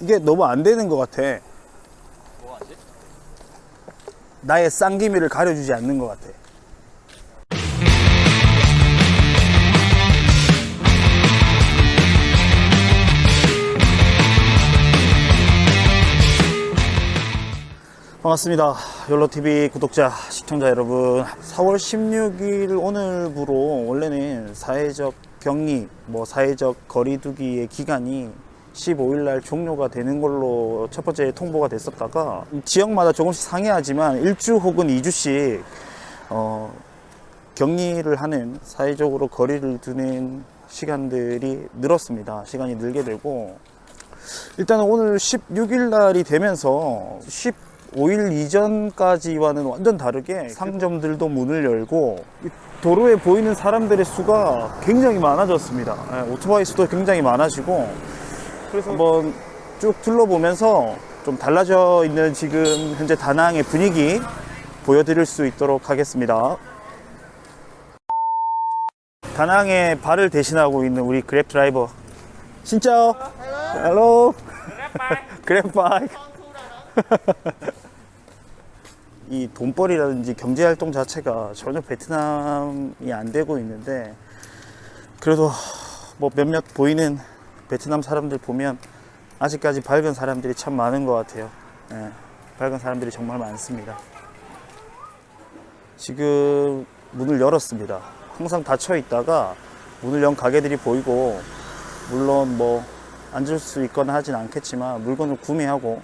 이게 너무 안 되는 것 같아. 뭐 하지? 나의 쌍기미를 가려주지 않는 것 같아. 반갑습니다. 욜로TV 구독자, 시청자 여러분. 4월 16일 오늘부로 원래는 사회적 격리, 뭐 사회적 거리두기의 기간이 15일 날 종료가 되는 걸로 첫 번째 통보가 됐었다가 지역마다 조금씩 상이하지만 일주 혹은 2주씩 어, 격리를 하는 사회적으로 거리를 두는 시간들이 늘었습니다. 시간이 늘게 되고 일단은 오늘 16일 날이 되면서 15일 이전까지와는 완전 다르게 상점들도 문을 열고 이 도로에 보이는 사람들의 수가 굉장히 많아졌습니다. 예, 오토바이 수도 굉장히 많아지고 그래서 한번 쭉 둘러보면서 좀 달라져 있는 지금 현재 다낭의 분위기 보여드릴 수 있도록 하겠습니다. 다낭에 발을 대신하고 있는 우리 그랩 드라이버. 진짜? 헬로? 그랩 바이크. 이 돈벌이라든지 경제 활동 자체가 전혀 베트남이 안 되고 있는데 그래도 뭐 몇몇 보이는 베트남 사람들 보면 아직까지 밝은 사람들이 참 많은 것 같아요. 예, 밝은 사람들이 정말 많습니다. 지금 문을 열었습니다. 항상 닫혀 있다가 문을 연 가게들이 보이고 물론 뭐 앉을 수 있거나 하진 않겠지만 물건을 구매하고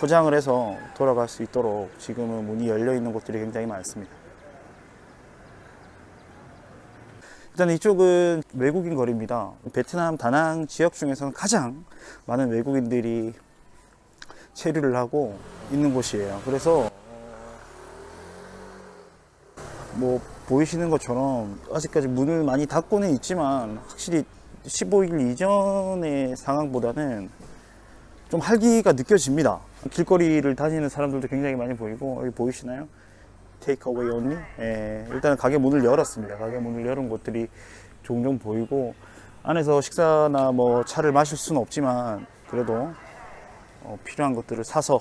포장을 해서 돌아갈 수 있도록 지금은 문이 열려 있는 곳들이 굉장히 많습니다. 일단 이쪽은 외국인 거리입니다. 베트남 다낭 지역 중에서는 가장 많은 외국인들이 체류를 하고 있는 곳이에요. 그래서 뭐 보이시는 것처럼 아직까지 문을 많이 닫고는 있지만 확실히 15일 이전의 상황보다는 좀 활기가 느껴집니다. 길거리를 다니는 사람들도 굉장히 많이 보이고 여기 보이시나요? 테이크어웨이 언니? 예, 일단 가게 문을 열었습니다. 가게 문을 열은 곳들이 종종 보이고 안에서 식사나 뭐 차를 마실 수는 없지만 그래도 어, 필요한 것들을 사서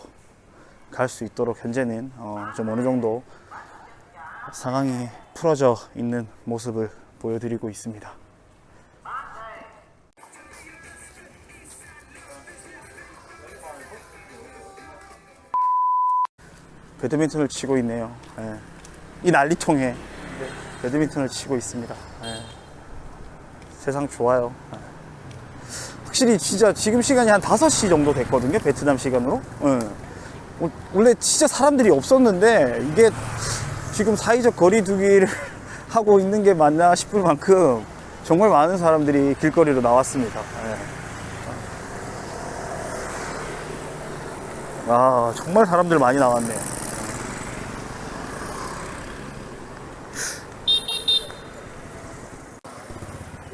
갈 수 있도록 현재는 어, 좀 어느 정도 상황이 풀어져 있는 모습을 보여드리고 있습니다. 배드민턴을 치고 있네요. 예. 이 난리통에 배드민턴을 치고 있습니다. 예. 세상 좋아요. 예. 확실히 진짜 지금 시간이 한 5시 정도 됐거든요. 베트남 시간으로. 예. 어, 원래 진짜 사람들이 없었는데 이게 지금 사회적 거리두기를 하고 있는 게 맞나 싶을 만큼 정말 많은 사람들이 길거리로 나왔습니다. 예. 아, 정말 사람들 많이 나왔네요.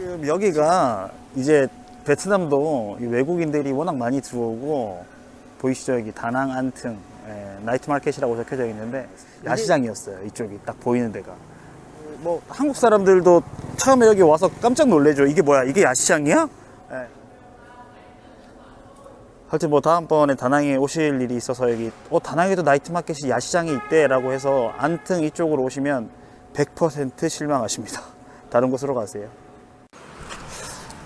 지금 여기가 이제 베트남도 이 외국인들이 워낙 많이 들어오고 보이시죠? 여기 다낭 안튼 예, 나이트 마켓이라고 적혀져 있는데 야시장이었어요. 이쪽이 딱 보이는 데가. 뭐 한국 사람들도 처음에 여기 와서 깜짝 놀래죠. 이게 뭐야? 이게 야시장이야? 예. 하여튼 뭐 다음번에 다낭에 오실 일이 있어서 여기 어 다낭에도 나이트 마켓이 야시장이 있대 라고 해서 안튼 이쪽으로 오시면 100% 실망하십니다. 다른 곳으로 가세요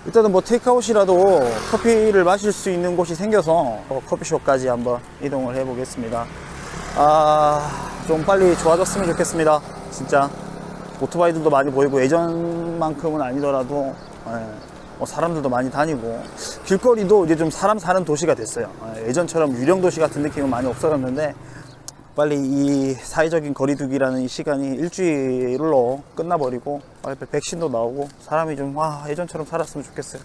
일단은 뭐 테이크아웃이라도 커피를 마실 수 있는 곳이 생겨서 어, 커피숍까지 한번 이동을 해 보겠습니다. 아, 좀 빨리 좋아졌으면 좋겠습니다. 진짜. 오토바이들도 많이 보이고 예전만큼은 아니더라도 예, 뭐 사람들도 많이 다니고 길거리도 이제 좀 사람 사는 도시가 됐어요. 예, 예전처럼 유령 도시 같은 느낌은 많이 없어졌는데 빨리 이 사회적인 거리두기라는 이 시간이 일주일로 끝나버리고 빨리 백신도 나오고 사람이 좀 와 예전처럼 살았으면 좋겠어요.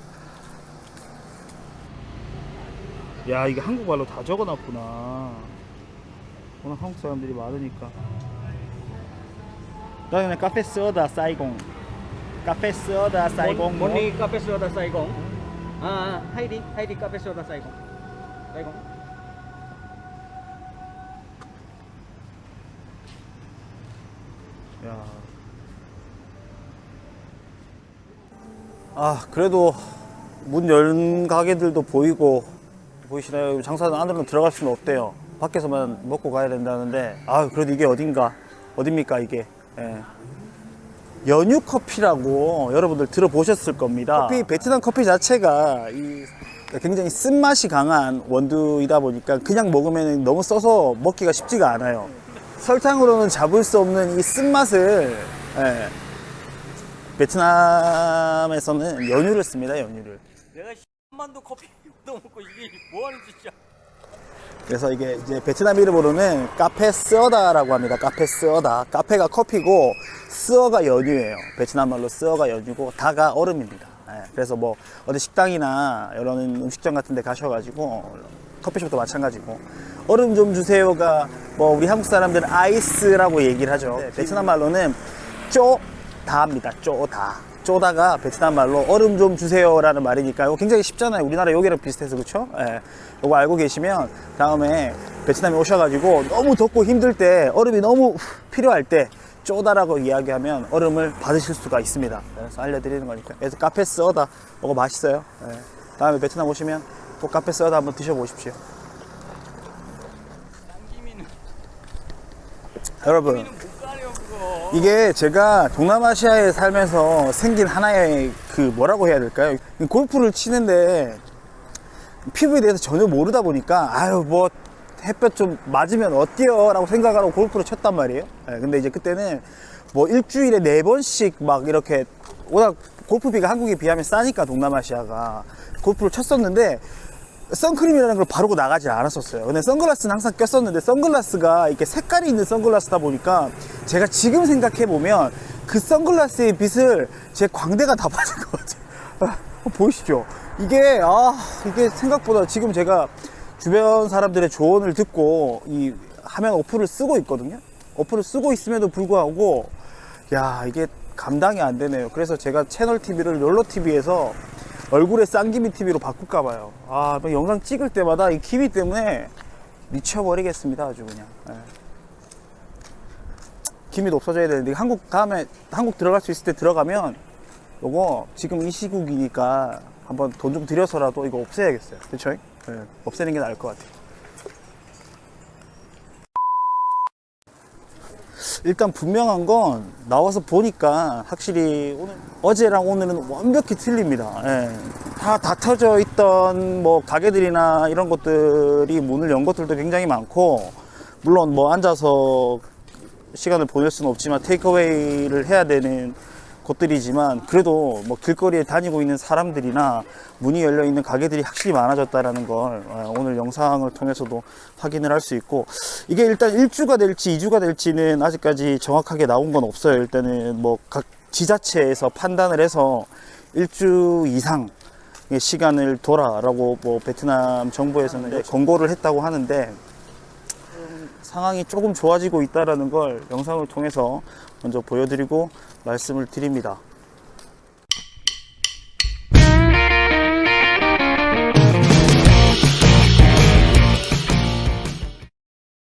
야 이게 한국말로 다 적어놨구나. 워낙 한국 사람들이 많으니까. 나는 카페 소다 사이공. 카페 소다 사이공. Phê soda Saigon. À, hay đi, hay đi cà phê soda Saigon. Saigon. 야. 아, 그래도 문 연 가게들도 보이고 보이시나요? 장사는 안으로 들어갈 수는 없대요. 밖에서만 먹고 가야 된다는데, 아 그래도 이게 어딘가, 어딥니까 이게? 예. 연유 커피라고 여러분들 들어보셨을 겁니다. 커피 베트남 커피 자체가 이 굉장히 쓴맛이 강한 원두이다 보니까 그냥 먹으면 너무 써서 먹기가 쉽지가 않아요. 설탕으로는 잡을 수 없는 이 쓴맛을 예, 베트남에서는 연유를 씁니다. 연유를. 내가 만도 커피 얻어먹고 이게 뭐하는 짓이야? 그래서 이게 이제 베트남 이름으로는 카페 쓰어다라고 합니다. 카페 쓰어다. 카페가 커피고 쓰어가 연유예요. 베트남 말로 쓰어가 연유고 다가 얼음입니다. 예, 그래서 뭐 어디 식당이나 이런 음식점 같은 데 가셔가지고 커피숍도 마찬가지고 얼음 좀 주세요가 뭐 우리 한국 사람들은 아이스라고 얘기를 하죠. 네, 베트남 말로는 쪼다입니다. 쪼다. 쪼다가 베트남 말로 얼음 좀 주세요라는 말이니까 이거 굉장히 쉽잖아요. 우리나라 여기랑 비슷해서 그렇죠? 예. 이거 알고 계시면 다음에 베트남에 오셔가지고 너무 덥고 힘들 때 얼음이 너무 필요할 때 쪼다라고 이야기하면 얼음을 받으실 수가 있습니다. 그래서 알려드리는 거니까. 그래서 카페 쓰어다 먹어 맛있어요. 예. 다음에 베트남 오시면 꼭 카페 쓰어다 한번 드셔보십시오. 여러분. 이게 제가 동남아시아에 살면서 생긴 하나의 그 뭐라고 해야 될까요? 골프를 치는데 피부에 대해서 전혀 모르다 보니까 아유 뭐 햇볕 좀 맞으면 어때요? 라고 생각하고 골프를 쳤단 말이에요. 예, 근데 이제 그때는 뭐 일주일에 네 번씩 막 이렇게 워낙 골프비가 한국에 비하면 싸니까 동남아시아가 골프를 쳤었는데 선크림이라는 걸 바르고 나가지 않았었어요. 근데 선글라스는 항상 꼈었는데 선글라스가 이렇게 색깔이 있는 선글라스다 보니까 제가 지금 생각해 보면 그 선글라스의 빛을 제 광대가 다 받은 것 같아요. 아, 보이시죠? 이게 아 이게 생각보다 지금 제가 주변 사람들의 조언을 듣고 이 화면 어플을 쓰고 있거든요. 어플을 쓰고 있음에도 불구하고 야 이게 감당이 안 되네요. 그래서 제가 채널 TV를 롤러 TV에서 얼굴에 쌍기미 TV로 바꿀까 봐요. 아, 뭐 영상 찍을 때마다 이 기미 때문에 미쳐버리겠습니다. 아주 그냥. 예. 기미도 없어져야 되는데 한국 다음에 한국 들어갈 수 있을 때 들어가면 요거 지금 이 시국이니까 한번 돈 좀 들여서라도 이거 없애야겠어요. 예, 없애는 게 나을 것 같아요. 일단 분명한 건 나와서 보니까 확실히 오늘, 어제랑 오늘은 완벽히 틀립니다. 예. 다 닫혀져 있던 뭐 가게들이나 이런 것들이 문을 연 것들도 굉장히 많고 물론 뭐 앉아서 시간을 보낼 수는 없지만 테이크어웨이를 해야 되는 곳들이지만 그래도 뭐 길거리에 다니고 있는 사람들이나 문이 열려 있는 가게들이 확실히 많아졌다라는 걸 어, 오늘 영상을 통해서도 확인을 할 수 있고 이게 일단 1주가 될지 2주가 될지는 아직까지 정확하게 나온 건 없어요. 일단은 뭐 각 지자체에서 판단을 해서 1주 이상 의 시간을 둬라라고 뭐 베트남 정부에서는 권고를 했다고 하는데 상황이 조금 좋아지고 있다라는 걸 영상을 통해서 먼저 보여드리고 말씀을 드립니다.